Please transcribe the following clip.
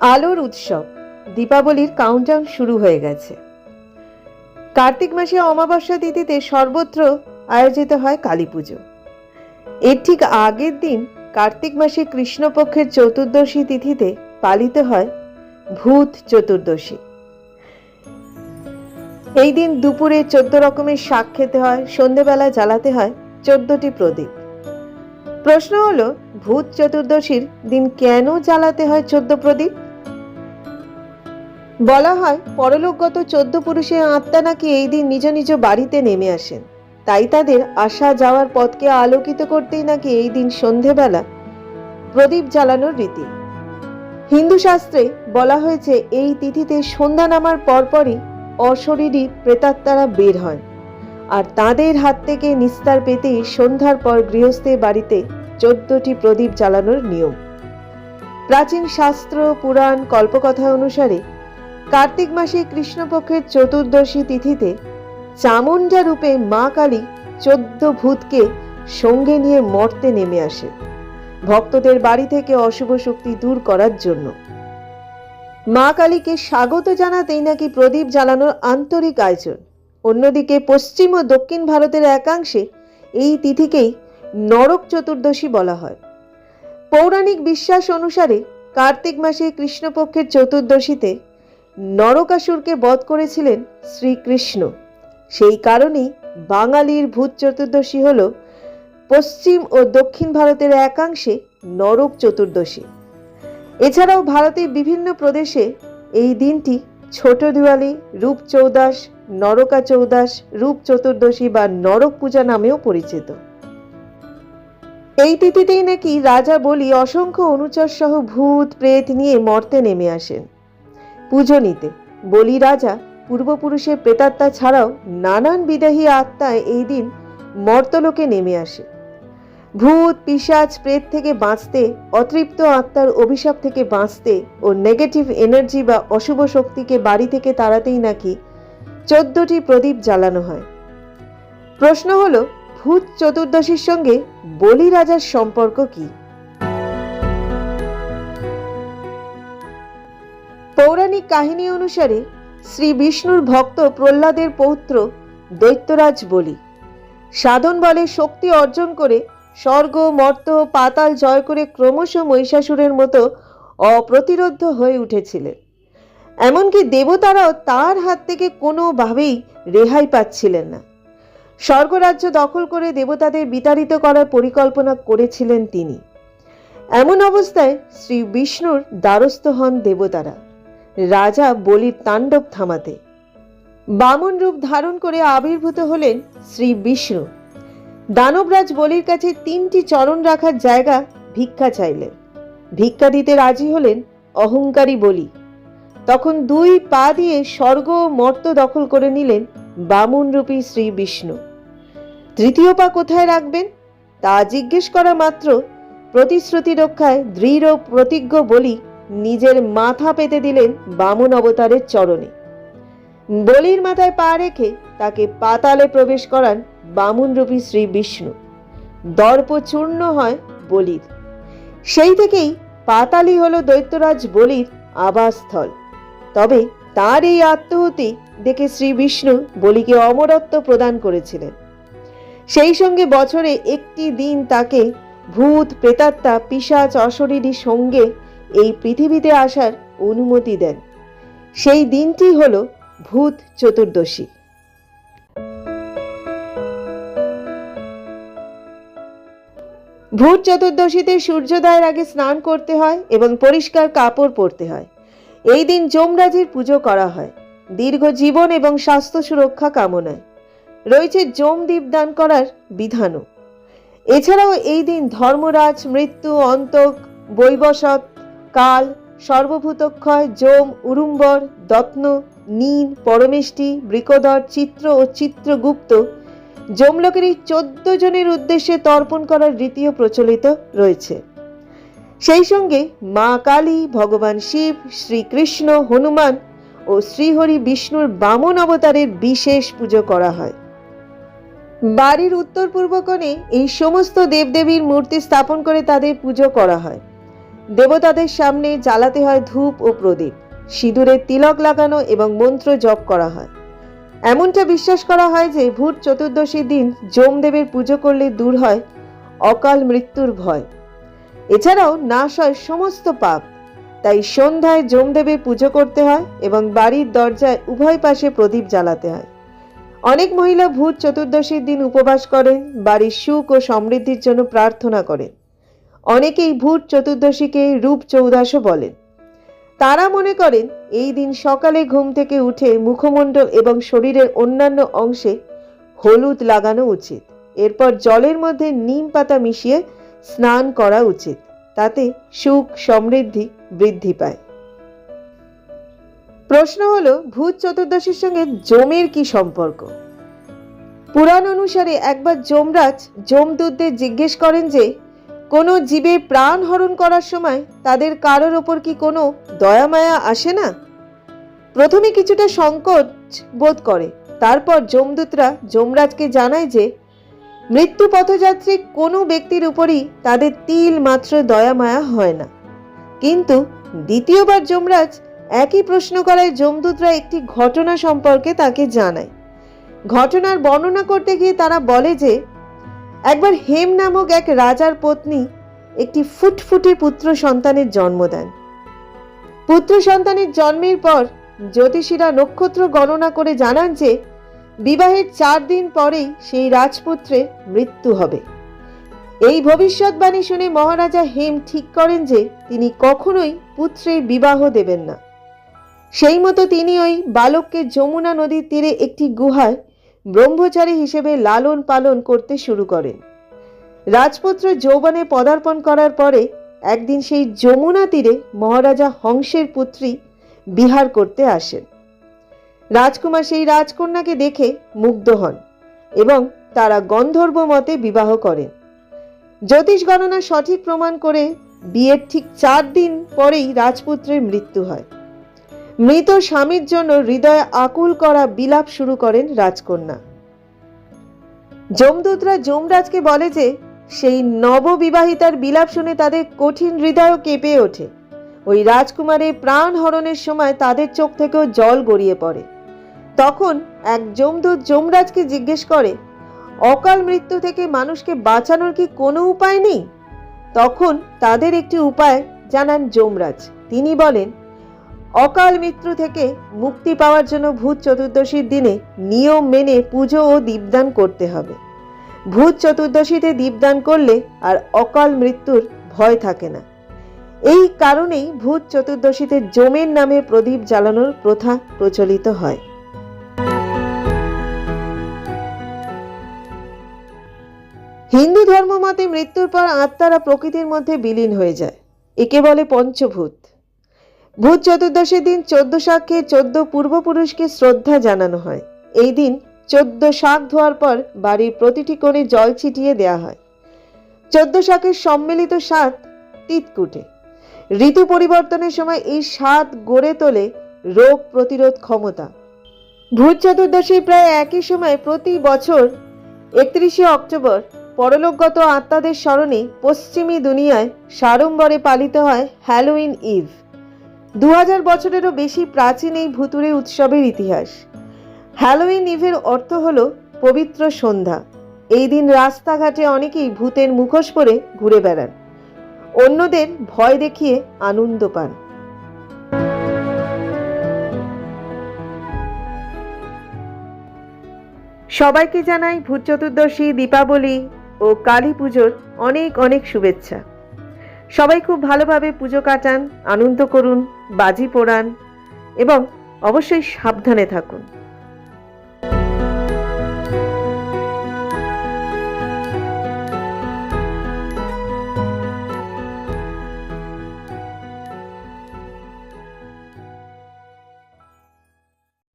আলোর উৎসব। দীপাবলির কাউন্টডাউন শুরু হয়ে গেছে। কার্তিক মাসে অমাবস্যা তিথিতে সর্বত্র আয়োজিত হয় কালী পুজো। এর ঠিক আগের দিন কার্তিক মাসে কৃষ্ণপক্ষের চতুর্দশী তিথিতে পালিত হয় ভূত চতুর্দশী। এই দিন দুপুরে চোদ্দ রকমের শাক খেতে হয়, সন্ধেবেলা জ্বালাতে হয় চোদ্দটি প্রদীপ। প্রশ্ন হলো, ভূত চতুর্দশীর দিন কেন জ্বালাতে হয় চোদ্দ প্রদীপ? বলা হয়, পরলোকগত চোদ্দ পুরুষের আত্মা নাকি এই দিন নিজ নিজ বাড়িতে নেমে আসেন। তাই তাদের আসা যাওয়ার পথকে আলোকিত করতেই নাকি এই দিন সন্ধেবেলা প্রদীপ জ্বালানোর রীতি। হিন্দু শাস্ত্রে বলা হয়েছে, এই তিথিতে সন্ধ্যা নামার পরপরই অশরীরী প্রেতাত্মারা বের হয় আর তাদের হাত থেকে নিস্তার পেতেই সন্ধ্যার পর গৃহস্থের বাড়িতে চোদ্দটি প্রদীপ জ্বালানোর নিয়ম। প্রাচীন শাস্ত্র, পুরাণ, কল্পকথা অনুসারে কার্তিক মাসে কৃষ্ণপক্ষের চতুর্দশী তিথিতে চামুণ্ডা রূপে মা কালী চোদ্দ ভূতকে সঙ্গে নিয়ে মর্তে নেমে আসে, ভক্তদের বাড়ি থেকে অশুভ শক্তি দূর করার জন্য। মা কালীকে স্বাগত জানাতেই নাকি প্রদীপ জ্বালানোর আন্তরিক আয়োজন। অন্যদিকে পশ্চিম ও দক্ষিণ ভারতের একাংশে এই তিথিকেই নরক চতুর্দশী বলা হয়। পৌরাণিক বিশ্বাস অনুসারে কার্তিক মাসে কৃষ্ণপক্ষের চতুর্দশীতে নরকাসুরকে বধ করেছিলেন শ্রীকৃষ্ণ। সেই কারণেই বাঙালির ভূত চতুর্দশী হল পশ্চিম ও দক্ষিণ ভারতের একাংশে নরক চতুর্দশী। এছাড়াও ভারতের বিভিন্ন প্রদেশে এই দিনটি ছোট দিওয়ালি, রূপ চৌদাস, নরকা চৌদাস, রূপ চতুর্দশী বা নরক পূজা নামেও পরিচিত। এই তিথিতেই নাকি রাজা বলি অসংখ্য অনুচর সহ ভূত, প্রেত নিয়ে মর্তে নেমে আসেন। পুজো নিতে। বলি, রাজা, পূর্বপুরুষের প্রেতাত্মা ছাড়াও নানান বিদেহী আত্মায় এই দিন মর্তলোকে নেমে আসে। ভূত, পিশাচ, প্রেত থেকে বাঁচতে, অতৃপ্ত আত্মার অভিশাপ থেকে বাঁচতে ও নেগেটিভ এনার্জি বা অশুভ শক্তিকে বাড়ি থেকে তাড়াতেই নাকি চোদ্দটি প্রদীপ জ্বালানো হয়। প্রশ্ন হলো, ভূত চতুর্দশীর সঙ্গে বলি, রাজার সম্পর্ক কি? পৌরাণিক কাহিনী অনুসারে শ্রী বিষ্ণুর ভক্ত প্রহ্লাদের পৌত্র দৈত্যরাজ বলি। সাধন বলে শক্তি অর্জন করে স্বর্গ, মর্ত পাতাল জয় করে ক্রমশ মহিষাসুরের মতো অপ্রতিরোধ্য হয়ে উঠেছিলেন। এমনকি দেবতারাও তার হাত থেকে কোনোভাবেই রেহাই পাচ্ছিলেন না। স্বর্গরাজ্য দখল করে দেবতাদের বিতাড়িত করার পরিকল্পনা করেছিলেন তিনি। এমন অবস্থায় শ্রী বিষ্ণুর দ্বারস্থ হন দেবতারা। রাজা বলির তাণ্ডব থামাতে। বামন রূপ ধারণ করে আবির্ভূত হলেন শ্রী বিষ্ণু। দানবরাজ বলির কাছে তিনটি চরণ রাখার জায়গা ভিক্ষা চাইলেন। ভিক্ষা দিতে রাজি হলেন অহংকারী বলি। তখন দুই পা দিয়ে স্বর্গ মর্ত দখল করে নিলেন বামনরূপী শ্রী বিষ্ণু। তৃতীয় পা কোথায় রাখবেন? তা জিজ্ঞেস করা মাত্র প্রতিশ্রুতি রক্ষায় দৃঢ় প্রতিজ্ঞ বলি নিজের মাথা পেতে দিলেন বামন অবতারের চরণে। বলির মাথায় পা রেখে তাকে পাতালে প্রবেশ করান বামুনরূপী শ্রী বিষ্ণু। দর্প চূর্ণ হয় বলির। সেই থেকেই পাতালি হল দৈত্যরাজ বলির আবাসস্থল। তবে তার এই আত্মহতি দেখে শ্রী বিষ্ণু বলিকে অমরত্ব প্রদান করেছিলেন। সেই সঙ্গে বছরে একটি দিন তাকে ভূত, প্রেতাত্মা পিসাচ অশরীরী সঙ্গে এই পৃথিবীতে আসার অনুমতি দেন। সেই দিনটি হল ভূত চতুর্দশী। ভূত চতুর্দশীতে সূর্যোদয়ের আগে স্নান করতে হয় এবং পরিষ্কার কাপড় পরতে হয়। এই দিন যমরাজের পুজো করা হয়। দীর্ঘ জীবন এবং স্বাস্থ্য সুরক্ষা কামনায়। রয়েছে যম দ্বীপ দান করার বিধানও। এছাড়াও এই দিন ধর্মরাজ, মৃত্যু, অন্তক, বৈবসত কাল সর্বভূতক্ষয় যম উরুম্বর দত্ন নীল পরমেষ্টি বৃকদর চিত্র ও চিত্রগুপ্ত যমলোকের এই চোদ্দ জনের উদ্দেশ্যে তর্পণ করার রীতিও প্রচলিত রয়েছে। সেই সঙ্গে মা কালী, ভগবান শিব, শ্রীকৃষ্ণ, হনুমান ও শ্রীহরি বিষ্ণুর বামন অবতারের বিশেষ পুজো করা হয়। বাড়ির উত্তর পূর্ব কোণে এই সমস্ত দেবদেবীর মূর্তি স্থাপন করে তাদের পুজো করা হয়। দেবতাদের সামনে জ্বালাতে হয় ধূপ ও প্রদীপ। সিঁদুরে তিলক লাগানো এবং মন্ত্র জপ করা হয়। এমনটা বিশ্বাস করা হয় যে ভূত চতুর্দশীর দিন যমদেবের পুজো করলে দূর হয়, অকাল মৃত্যুর ভয়। এছাড়াও নাশ হয় সমস্ত পাপ। তাই সন্ধ্যায় যমদেবের পুজো করতে হয় এবং বাড়ির দরজায় উভয় পাশে প্রদীপ জ্বালাতে হয়। অনেক মহিলা ভূত চতুর্দশীর দিন উপবাস করেন, বাড়ির সুখ ও সমৃদ্ধির জন্য প্রার্থনা করেন। অনেকেই ভূত চতুর্দশীকে রূপ চৌদাসও বলেন। তারা মনে করেন, এই দিন সকালে ঘুম থেকে উঠে মুখমণ্ডল এবং শরীরের অন্যান্য অংশে হলুদ লাগানো উচিত। এরপর জলের মধ্যে নিম পাতা মিশিয়ে স্নান করা উচিত। তাতে সুখ সমৃদ্ধি বৃদ্ধি পায়। প্রশ্ন হলো, ভূত চতুর্দশীর সঙ্গে জমের কি সম্পর্ক? পুরাণ অনুসারে একবার যমরাজ যমদূতদের জিজ্ঞেস করেন যে কোনো জীবের প্রাণ হরণ করার সময় তাদের কারোর ওপর কি কোনো দয়ামায়া আসে না? প্রথমে কিছুটা সংকোচ বোধ করে, তারপর যমদূতরা যমরাজকে জানায় যে, মৃত্যু পথযাত্রী কোনো ব্যক্তির উপরই তাদের তিল মাত্র দয়ামায়া হয় না। কিন্তু দ্বিতীয়বার যমরাজ একই প্রশ্ন করায় যমদূতরা একটি ঘটনা সম্পর্কে তাকে জানায়। ঘটনার বর্ণনা করতে গিয়ে তারা বলে যে একবার হেম নামক এক রাজার পত্নী একটি ফুটফুটে পুত্র সন্তানের জন্ম দেন। পুত্র সন্তানের জন্মের পর জ্যোতিষীরা নক্ষত্র গণনা করে জানান যে বিবাহের চার দিন পরেই সেই রাজপুত্রের মৃত্যু হবে। এই ভবিষ্যৎবাণী শুনে মহারাজা হেম ঠিক করেন যে তিনি কখনোই পুত্রের বিবাহ দেবেন না। সেই মতো তিনি ওই বালককে যমুনা নদীর তীরে একটি গুহায় ব্রহ্মচারী হিসেবে লালন পালন করতে শুরু করেন। রাজপুত্র যৌবনে পদার্পণ করার পরে একদিন সেই যমুনা তীরে মহারাজা হংসের পুত্রী বিহার করতে আসেন। রাজকুমার সেই রাজকন্যাকে দেখে মুগ্ধ হন এবং তারা গন্ধর্ব মতে বিবাহ করেন। জ্যোতিষ গণনা সঠিক প্রমাণ করে বিয়ের ঠিক চার দিন পরেই রাজপুত্রের মৃত্যু হয়। মৃত স্বামীর জন্য হৃদয়ে আকুল করা বিলাপ শুরু করেন রাজকন্যা। যমদূতরা যমরাজকে বলে যে, সেই নববিবাহিতার বিলাপ শুনে তাদের কঠিন হৃদয় কেঁপে ওঠে। ওই রাজকুমারের প্রাণ হরণের সময় তাদের চোখ থেকেও জল গড়িয়ে পড়ে। তখন এক যমদূত যমরাজকে জিজ্ঞেস করে, অকাল মৃত্যু থেকে মানুষকে বাঁচানোর কি কোনো উপায় নেই? তখন তাদের একটি উপায় জানান যমরাজ। তিনি বলেন অকাল মৃত্যু থেকে মুক্তি পাওয়ার জন্য ভূত চতুর্দশীর দিনে নিয়ম মেনে পুজো ও দীপদান করতে হবে। ভূত চতুর্দশীতে দীপদান করলে আর অকাল মৃত্যুর ভয় থাকে না। এই কারণেই ভূত চতুর্দশীতে জমের নামে প্রদীপ জ্বালানোর প্রথা প্রচলিত হয়। হিন্দু ধর্ম মতে মৃত্যুর পর আত্মারা প্রকৃতির মধ্যে বিলীন হয়ে যায়। একে বলে পঞ্চভূত। ভূত চতুর্দশীর দিন চোদ্দ শাককে চোদ্দ পূর্বপুরুষকে শ্রদ্ধা জানানো হয়। এই দিন চোদ্দ শাক ধোয়ার পর বাড়ির প্রতিটি কোণে জল ছিটিয়ে দেওয়া হয়। চোদ্দ শাকের সম্মিলিত স্বাদ তিতকুটে। ঋতু পরিবর্তনের সময় এই স্বাদ গড়ে তোলে রোগ প্রতিরোধ ক্ষমতা। ভূত চতুর্দশীর প্রায় একই সময় প্রতি বছর একত্রিশে অক্টোবর পরলোকগত আত্মাদের স্মরণে পশ্চিমী দুনিয়ায় সাড়ম্বরে পালিত হয় হ্যালোইন ইভ। দু হাজার বছরেরও বেশি প্রাচীন এই ভুতুরে উৎসবের ইতিহাস। হ্যালোইন ইভের অর্থ হল পবিত্র সন্ধ্যা। এই দিন রাস্তাঘাটে অনেকেই ভূতের মুখোশ পরে ঘুরে বেড়ান। অন্যদের ভয় দেখিয়ে আনন্দ পান। সবাইকে জানাই ভূত চতুর্দশী, দীপাবলি ও কালী পুজোর অনেক অনেক শুভেচ্ছা। সবাই খুব ভালোভাবে পুজো কাটান আনন্দ করুন বাজি পোড়ান এবং অবশ্যই সাবধানে থাকুন।